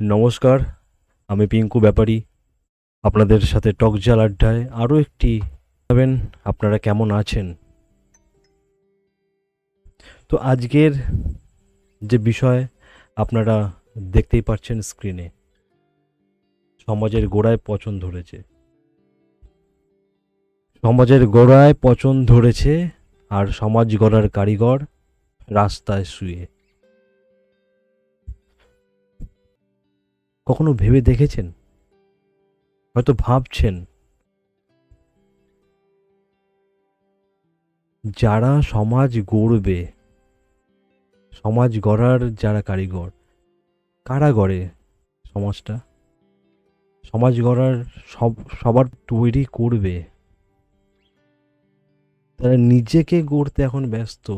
নমস্কার, আমি পিঙ্কু ব্যাপারী। আপনাদের সাথে টকজাল আড্ডায় আরও একটি পাবেন আপনারা কেমন আছেন? তো আজকের যে বিষয় আপনারা দেখতেই পাচ্ছেন স্ক্রিনে সমাজের গোড়ায় পচন ধরেছে। সমাজের গোড়ায় পচন ধরেছে আর সমাজ গড়ার কারিগর রাস্তায় শুয়ে। কখনো ভেবে দেখেছেন? হয়তো ভাবছেন। যারা সমাজ গড়বে, সমাজ গড়ার যারা কারিগর, কারা গড়ে সমাজটা? সমাজ গড়ার সব, সবার তৈরি করবে। তারা নিজেকে গড়তে এখন ব্যস্ত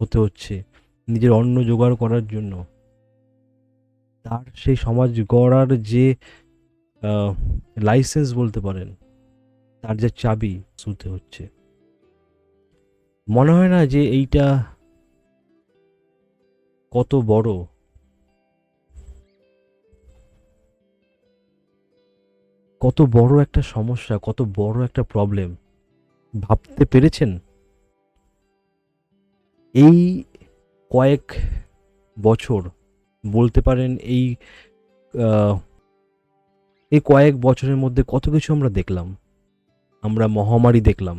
হতে হচ্ছে, নিজের অন্ন জোগাড় করার জন্য। তার সেই সমাজ গড়ার যে লাইসেন্স বলতে পারেন, তার যে চাবি শুনতে হচ্ছে। মনে হয় না যে এইটা কত বড়। কত বড় একটা সমস্যা, কত বড় একটা প্রবলেম ভাবতে পেরেছেন? এই কয়েক বছর বলতে পারেন এই এই কয়েক বছরের মধ্যে কত কিছু আমরা দেখলাম। আমরা মহামারী দেখলাম।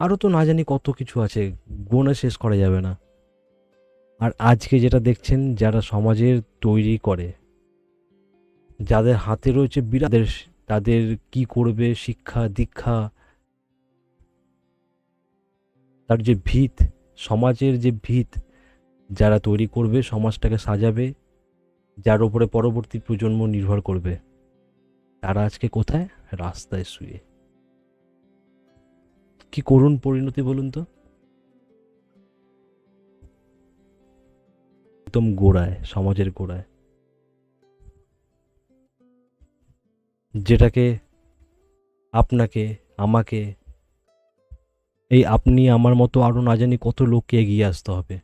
আরও তো না জানি কত কিছু আছে গুণে শেষ করা যাবে না। আর আজকে যেটা দেখছেন, যারা সমাজের তৈরি করে, যাদের হাতে রয়েছে বিরাদের তাদের কি করবে, শিক্ষা, দীক্ষা, তার যে ভিত সমাজের যে ভিত যারা তৈরি করবে, সমাজটাকে সাজাবে, যার উপরে পরবর্তী প্রজন্ম নির্ভর করবে, তারা আজকে কোথায়? রাস্তায় শুয়ে। কি করুণ পরিণতি বলুন তো? একদম গোড়ায়, সমাজের গোড়ায়। যেটাকে আপনাকে, আমাকে এই আপনি আমার মতো আরও না জানি কত লোককে এগিয়ে আসতে হবে।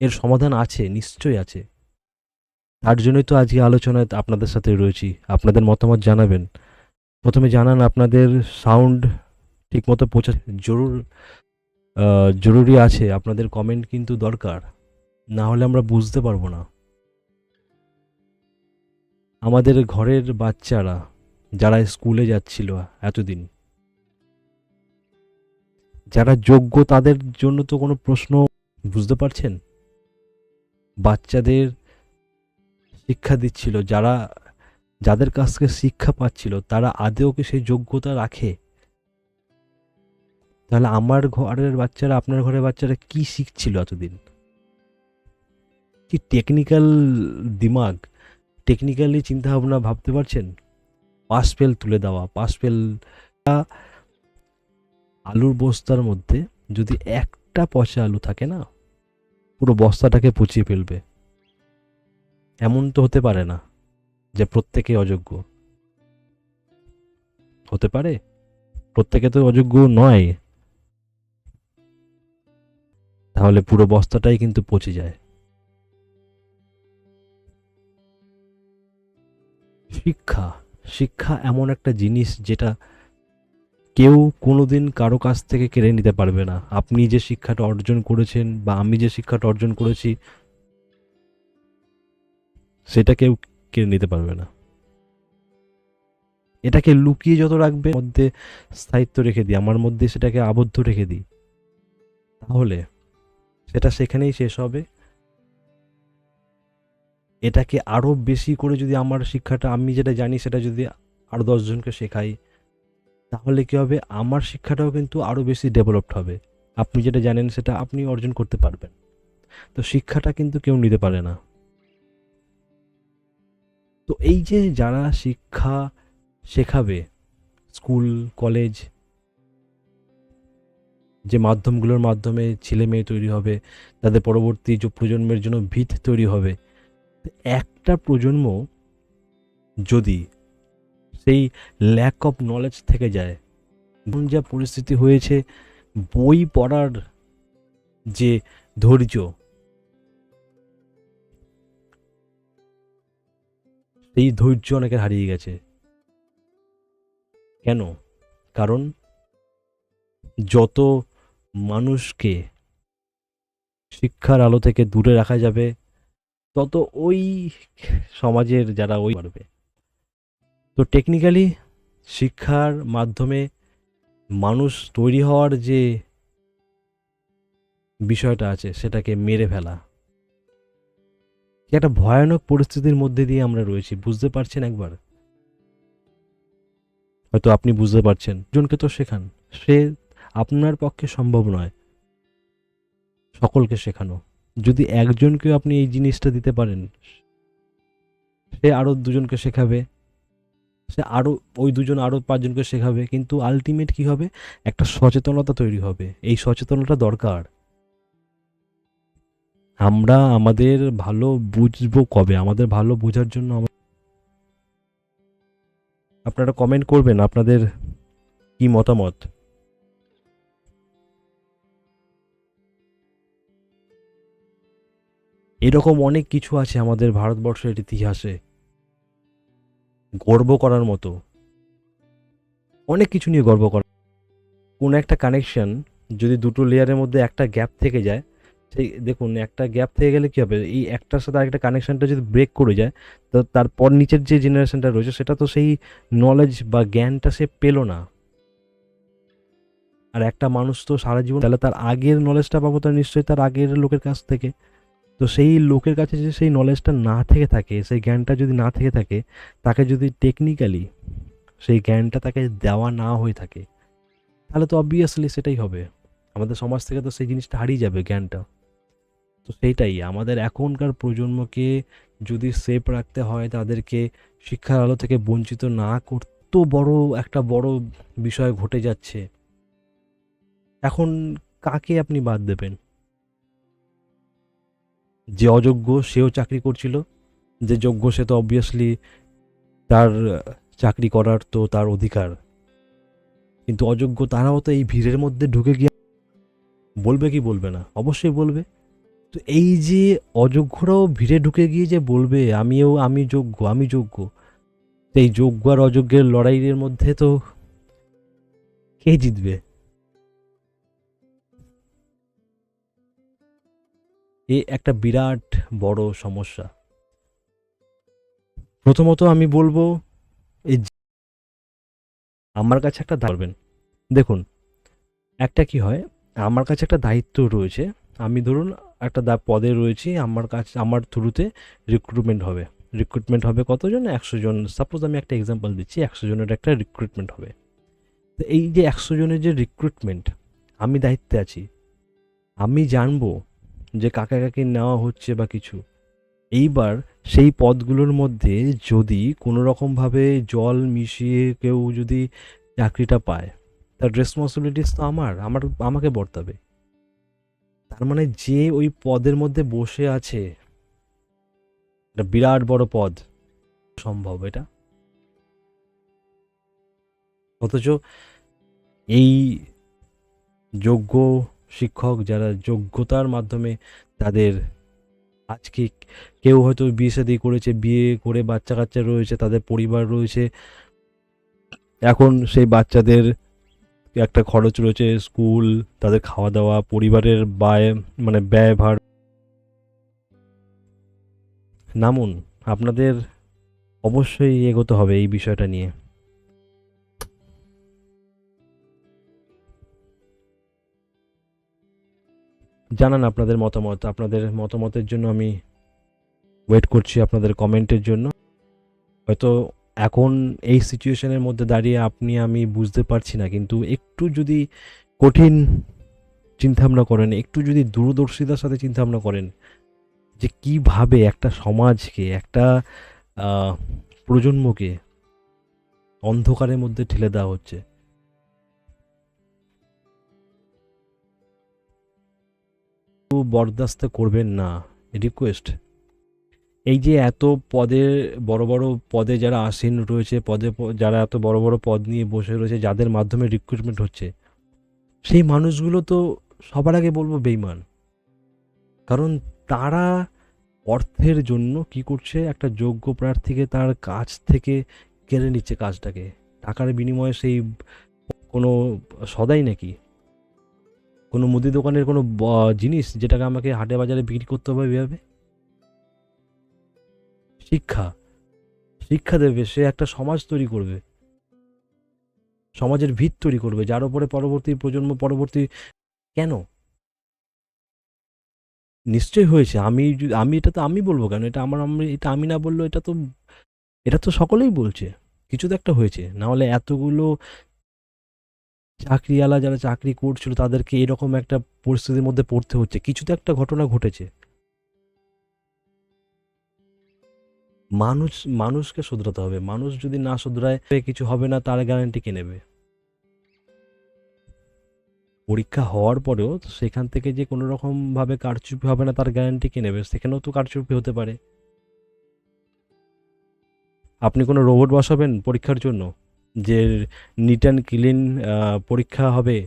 এর সমাধান আছে, নিশ্চয়ই আছে। তার জন্যই তো আজকে আলোচনায় আপনাদের সাথে রয়েছি। আপনাদের মতামত জানাবেন। প্রথমে জানান আপনাদের সাউন্ড ঠিকমতো পৌঁছা জরুর জরুরি আছে। আপনাদের কমেন্ট কিন্তু দরকার। না হলে আমরা বুঝতে পারব না। আমাদের ঘরের বাচ্চারা, যারা স্কুলে যাচ্ছিল এতদিন যারা যোগ্য, তাদের জন্য তো কোনো প্রশ্ন বুঝতে পারছেন? বাচ্চাদের শিক্ষা দিচ্ছিল, যারা, যাদের কাছ থেকে শিক্ষা পাচ্ছিল, তারা আদেও কি সেই যোগ্যতা রাখে? তাহলে আমার ঘরের বাচ্চারা, আপনার ঘরের বাচ্চারা কি শিখছিল এতদিন? কি টেকনিক্যাল দিমাগ? টেকনিক্যালি চিন্তা ভাবনা ভাবতে পারছেন? পাস ফেল তুলে দেওয়া পাস ফেল আলুর বস্তার মধ্যে যদি একটা পচা আলু থাকে না, পুরো বস্তাটাকে পচিয়ে ফেলবে। এমন তো হতে পারে না যে প্রত্যেকে অযোগ্য। হতে পারে? প্রত্যেকে তো অযোগ্য নয়। তাহলে পুরো বস্তাটাই কিন্তু পচে যায়। শিক্ষা শিক্ষা এমন একটা জিনিস যেটা কেউ কোনোদিন কারও কাছ থেকে কেড়ে নিতে পারবে না। আপনি যে শিক্ষাটা অর্জন করেছেন বা আমি যে শিক্ষাটা অর্জন করেছি, সেটা কেউ কেড়ে নিতে পারবে না। এটাকে লুকিয়ে যত রাখবে মধ্যে স্থায়িত্ব রেখে দিই, আমার মধ্যে সেটাকে আবদ্ধ রেখে দিই। তাহলে সেটা সেখানেই শেষ হবে। এটাকে আরও বেশি করে যদি আমার শিক্ষাটা, আমি যেটা জানি সেটা যদি আরও দশজনকে শেখাই তাহলে কি হবে? আমার শিক্ষাটাও কিন্তু আরও বেশি ডেভেলপড হবে। আপনি যেটা জানেন, সেটা আপনি অর্জন করতে পারবেন। তো শিক্ষাটা কিন্তু কেউ নিতে পারে না। তো এই যে যারা শিক্ষা শেখাবে, স্কুল, কলেজ, যে মাধ্যমগুলোর মাধ্যমে ছেলে মেয়ে তৈরি হবে, তাদের পরবর্তী যে প্রজন্মের জন্য ভিত তৈরি হবে একটা প্রজন্ম যদি সেই ল্যাক অফ নলেজ থেকে যায়। এখন যা পরিস্থিতি হয়েছে, বই পড়ার যে ধৈর্য। সেই ধৈর্য অনেকে হারিয়ে গেছে। কেন? কারণ যত মানুষকে শিক্ষার আলো থেকে দূরে রাখা যাবে, তত ওই সমাজের যারা ওই পারবে তো টেকনিক্যালি শিক্ষার মাধ্যমে মানুষ তৈরি হওয়ার যে বিষয়টা আছে, সেটাকে মেরে ফেলা। একটা ভয়ানক পরিস্থিতির মধ্যে দিয়ে আমরা রয়েছি, বুঝতে পারছেন একবার? হয়তো আপনি বুঝতে পারছেন। জনকে তো শেখান। সে আপনার পক্ষে সম্ভব নয় সকলকে শেখানো। যদি একজনকেও আপনি এই জিনিসটা দিতে পারেন, সে আরও দুজনকে শেখাবে। সে আরও ওই দুজন আরও পাঁচজনকে শেখাবে, কিন্তু আলটিমেট কি হবে? একটা সচেতনতা তৈরি হবে। এই সচেতনতা দরকার। আমরা আমাদের ভালো বুঝব কবে? আমাদের ভালো বোঝার জন্য আপনারা কমেন্ট করবেন আপনাদের কি মতামত? এরকম অনেক কিছু আছে আমাদের ভারতবর্ষের ইতিহাসে। গর্ব করার মতো। অনেক কিছু নিয়ে গর্ব করা। কোন একটা কানেকশন যদি দুটো লেয়ারের মধ্যে একটা গ্যাপ থেকে যায়, সেই দেখুন একটা গ্যাপ থেকে গেলে কী হবে? এই একটার সাথে আরেকটা কানেকশানটা যদি ব্রেক করে যায়, তো তারপর নিচের যে জেনারেশানটা রয়েছে, সেটা তো সেই নলেজ বা জ্ঞানটা সে পেল না। আর একটা মানুষ তো সারা জীবন তাহলে তার আগের নলেজটা পাবো তার নিশ্চয়ই তার আগের লোকের কাছ থেকে। তো সেই লোকের কাছে যে সেই নলেজটা না থেকে থাকে, সেই জ্ঞানটা যদি না থেকে থাকে, তাকে যদি টেকনিক্যালি সেই জ্ঞানটা তাকে দেওয়া না হয়ে থাকে, তাহলে তো অবভিয়াসলি সেটাই হবে। আমাদের সমাজ থেকে তো সেই জিনিসটা হারিয়ে যাবে জ্ঞানটা। তো সেইটাই, আমাদের এখনকার প্রজন্মকে যদি সেফ রাখতে হয়, তাদেরকে শিক্ষার আলো থেকে বঞ্চিত না করতে বড় একটা বড় বিষয় ঘটে যাচ্ছে। এখন কাকে আপনি বাদ দেবেন? যে অযোগ্য, সেও চাকরি করছিল। যে যোগ্য, সে তো অবভিয়াসলি তার চাকরি করার তো তার অধিকার। কিন্তু অযোগ্য তারাও তো এই ভিড়ের মধ্যে ঢুকে গিয়ে বলবে কি বলবে না? অবশ্যই বলবে। তো এই যে অযোগ্যরাও ভিড়ে ঢুকে গিয়ে যে বলবে, আমিও, আমি যোগ্য আমি যোগ্য। এই যোগ্য আর অযোগ্যের লড়াইয়ের মধ্যে তো কে জিতবে? এ একটা বিরাট বড় সমস্যা। প্রথমত আমি বলব এই আমার কাছে একটা ধরবেন দেখুন, একটা কি হয়, আমার কাছে একটা দায়িত্ব রয়েছে। আমি ধরুন একটা পদে রয়েছি, আমার কাছে, আমার থ্রুতে রিক্রুটমেন্ট হবে। রিক্রুটমেন্ট হবে কতজন? একশো জন। সাপোজ আমি একটা এক্সাম্পল দিচ্ছি, একশো জনের একটা রিক্রুটমেন্ট হবে। তো এই যে একশো জনের যে রিক্রুটমেন্ট আমি দায়িত্বে আছি। আমি জানব যে কাকে কাকে নেওয়া হচ্ছে বা কিছু। এইবার সেই পদগুলোর মধ্যে যদি কোনো রকমভাবে জল মিশিয়ে কেউ যদি চাকরিটা পায়, তার রেসপন্সিবিলিটিস তো আমার আমার, আমাকে বর্তাবে। তার মানে যে ওই পদের মধ্যে বসে আছে একটা বিরাট বড় পদ। সম্ভব এটা? অথচ এই যোগ্য শিক্ষক যারা যোগ্যতার মাধ্যমে তাদের আজকে কেউ হয়তো বিয়ে শাদি করেছে, বিয়ে করে বাচ্চা কাচ্চা রয়েছে, তাদের পরিবার রয়েছে। এখন সেই বাচ্চাদের একটা খরচ রয়েছে স্কুল, তাদের খাওয়া দাওয়া পরিবারের ব্যয় মানে ব্যয়ভার। নামুন, আপনাদের অবশ্যই এগোতে হবে এই বিষয়টা নিয়ে। জানান আপনাদের মতামত। আপনাদের মতামতের জন্য আমি ওয়েট করছি আপনাদের কমেন্টের জন্য। হয়তো এখন এই সিচুয়েশনের মধ্যে দাঁড়িয়ে আপনি, আমি বুঝতে পারছি না, কিন্তু একটু যদি কঠিন চিন্তাভাবনা করেন, একটু যদি দূরদর্শিতার সাথে চিন্তাভাবনা করেন, যে কীভাবে একটা সমাজকে, একটা প্রজন্মকে অন্ধকারের মধ্যে ঠেলে দেওয়া হচ্ছে। বরদাস্ত করবেন না রিকোয়েস্ট এই যে এত পদে, বড় বড় পদে যারা আসীন রয়েছে, পদে যারা এত বড় বড় পদ নিয়ে বসে রয়েছে, যাদের মাধ্যমে রিক্রুটমেন্ট হচ্ছে, সেই মানুষগুলো তো সবার আগে বলব বেইমান কারণ তারা অর্থের জন্য কি করছে, একটা যোগ্য প্রার্থীকে তার কাছ থেকে কেড়ে নিচ্ছে কাজটাকে। টাকার বিনিময়ে সেই কোনো সদাই নাকি? কোনো মুদি দোকানের কোনো জিনিস যেটাকে আমাকে হাটে বাজারে বিক্রি করতে হবে এভাবে? শিক্ষা। শিক্ষা দেবে, সে একটা সমাজ তৈরি করবে। সমাজের ভিত তৈরি করবে, যার উপরে পরবর্তী প্রজন্ম, পরবর্তী কেন? নিশ্চয়ই হয়েছে। আমি আমি এটা তো আমি বলব কেন? এটা আমার, আমি, এটা আমি না বললেও এটা তো এটা তো সকলেই বলছে। কিছু তো একটা হয়েছে। না হলে এতগুলো চাকরিওয়ালা যারা চাকরি করছিল, তাদেরকে এরকম একটা পরিস্থিতির মধ্যে পড়তে হচ্ছে। কিছু তো একটা ঘটনা ঘটেছে। মানুষ, মানুষকে শুধরাতে হবে। মানুষ যদি না শুধরায় কিছু হবে না, তার গ্যারান্টি কে নেবে? পরীক্ষা হওয়ার পরেও সেখান থেকে যে কোনো রকম ভাবে কারচুপি হবে না, তার গ্যারান্টি কে নেবে? সেখানেও তো কারচুপি হতে পারে। আপনি কোনো রোবট বসাবেন পরীক্ষার জন্য? যে নিট অ্যান্ড ক্লিন পরীক্ষা হবে।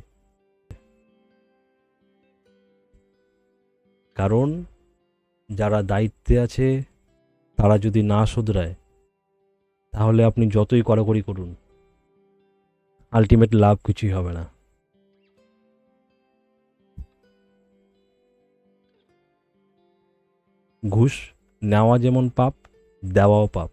কারণ যারা দায়িত্বে আছে, তারা যদি না শোধরায়, তাহলে আপনি যতই কড়াকড়ি করুন আলটিমেট লাভ কিছুই হবে না। ঘুষ নেওয়া যেমন পাপ, দেওয়াও পাপ।